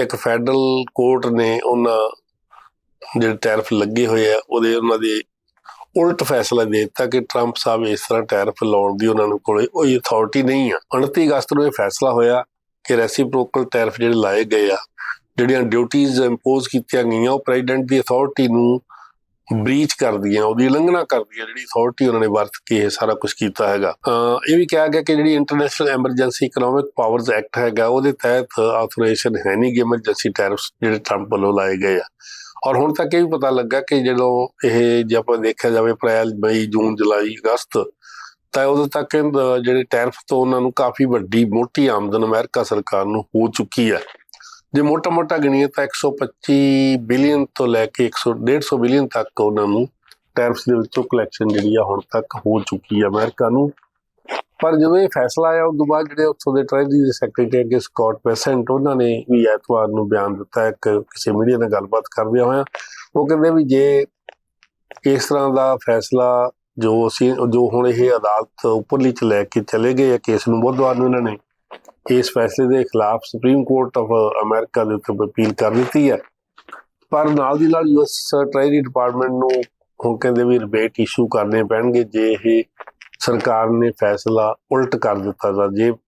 ਇੱਕ federal court ਨੇ ਉਹਨਾਂ ਜਿਹੜੇ ਟੈਰਫ ਲੱਗੇ ਹੋਏ ਆ, ਉਹਦੇ ਉਹਨਾਂ ਦੇ ਉਲਟ ਫੈਸਲਾ ਦੇ ਦਿੱਤਾ ਕਿ ਟਰੰਪ ਸਾਹਿਬ ਇਸ ਤਰ੍ਹਾਂ ਟੈਰਫ ਲਾਉਣ ਦੀ ਉਹਨਾਂ ਨੂੰ ਕੋਲੇ ਉਹ ਅਥਾਰਟੀ ਨਹੀਂ ਆ। 29 ਅਗਸਤ ਨੂੰ ਇਹ ਫੈਸਲਾ ਹੋਇਆ ਕਿ ਰੈਸੀਪ੍ਰੋਕਲ ਟੈਰਫ ਜਿਹੜੇ ਲਾਏ ਗਏ ਆ, ਜਿਹੜੀਆਂ ਡਿਊਟੀਆਂ ਇੰਪੋਜ਼ ਕੀਤੀਆਂ ਗਈਆਂ, ਉਹ ਪ੍ਰੈਜ਼ੀਡੈਂਟ ਦੀ ਅਥਾਰਟੀ ਨੂੰ ਬ੍ਰੀਚ ਕਰਦੀਆਂ ਉਹਦੀ ਉਲੰਘਣਾ ਕਰਦੀਆਂ ਜਿਹੜੀ ਅਥਾਰਟੀ ਉਹਨਾਂ ਨੇ ਵਰਤ ਕੇ ਇਹ ਸਾਰਾ ਕੁਝ ਕੀਤਾ ਹੈਗਾ। ਇਹ ਵੀ ਕਿਹਾ ਗਿਆ ਕਿ ਜਿਹੜੀ international emergency economic powers act ਹੈਗਾ ਉਹਦੇ ਤਹਿਤ ਆਥੋਰਾਈਜ਼ੇਸ਼ਨ ਹੈ ਨਹੀਂ ਕਿ ਐਮਰਜੈਂਸੀ ਟੈਰਿਫਸ ਜਿਹੜੇ ਟਰੰਪ ਵੱਲੋਂ ਲਾਏ ਗਏ ਆ। ਔਰ ਹੁਣ ਤੱਕ ਇਹ ਵੀ ਪਤਾ ਲੱਗਾ ਕਿ ਜਦੋਂ ਇਹ ਜੇ ਆਪਾਂ ਦੇਖਿਆ ਜਾਵੇ ਅਪ੍ਰੈਲ ਮਈ ਜੂਨ ਜੁਲਾਈ ਅਗਸਤ ਤਾਂ ਉਦੋਂ ਤੱਕ ਜਿਹੜੇ ਟੈਰਿਫ ਤੋਂ ਉਹਨਾਂ ਨੂੰ ਕਾਫੀ ਵੱਡੀ ਮੋਟੀ ਆਮਦਨ ਅਮਰੀਕਾ ਸਰਕਾਰ ਨੂੰ ਹੋ ਚੁੱਕੀ ਹੈ ਜੇ ਮੋਟਾ-ਮੋਟਾ ਗਣੀਏ ਤਾਂ 125 ਬਿਲੀਅਨ ਤੋਂ ਲੈ ਕੇ 100 150 ਬਿਲੀਅਨ ਤੱਕ ਉਹਨਾਂ ਨੂੰ ਟੈਰਿਫਸ ਦੇ ਵਿੱਚੋਂ ਕਲੈਕਸ਼ਨ ਜਿਹੜੀ ਆ ਹੁਣ ਤੱਕ ਹੋ ਚੁੱਕੀ ਹੈ ਅਮਰੀਕਾ ਨੂੰ। ਪਰ ਜਦੋਂ ਇਹ ਫੈਸਲਾ ਆਇਆ, ਉਸ ਤੋਂ ਬਾਅਦ ਜਿਹੜੇ ਉੱਥੋਂ ਦੇ ਟ੍ਰੈਜਰੀ ਦੇ ਸੈਕਟਰੀ ਅੱਗੇ ਸਕਾਟ ਪੈਸੈਂਟ ਉਹਨਾਂ ਨੇ ਵੀ ਐਤਵਾਰ ਨੂੰ ਬਿਆਨ ਦਿੱਤਾ, ਇੱਕ ਕਿਸੇ ਮੀਡੀਆ ਨਾਲ ਗੱਲਬਾਤ ਕਰਦਿਆਂ ਹੋਇਆ। ਉਹ ਕਹਿੰਦੇ ਵੀ ਜੇ ਇਸ ਤਰ੍ਹਾਂ ਦਾ ਫੈਸਲਾ ਜੋ ਅਸੀਂ, ਜੋ ਹੁਣ ਇਹ ਅਦਾਲਤ ਉੱਪਰਲੀ ਚ ਲੈ ਕੇ ਚਲੇ ਗਏ ਆ, ਕੇਸ ਨੂੰ ਬੁੱਧਵਾਰ ਨੂੰ ਇਹਨਾਂ ਨੇ ਇਸ ਫੈਸਲੇ ਦੇ ਖਿਲਾਫ ਸੁਪਰੀਮ ਕੋਰਟ ਆਫ ਅਮਰੀਕਾ ਦੇ ਉੱਤੇ ਅਪੀਲ ਕਰ ਦਿੱਤੀ ਹੈ। ਪਰ ਨਾਲ ਦੀ ਨਾਲ ਯੂਐਸ ਟ੍ਰੈਜਰੀ ਡਿਪਾਰਟਮੈਂਟ ਨੂੰ ਹੁਣ ਕਹਿੰਦੇ ਵੀ ਰਿਬੇਟ ਇਸ਼ੂ ਕਰਨੇ ਪੈਣਗੇ, ਜੇ ਇਹ ਸਰਕਾਰ ਨੇ ਫੈਸਲਾ ਉਲਟ ਕਰ ਦਿੱਤਾ ਤਾਂ ਜੇ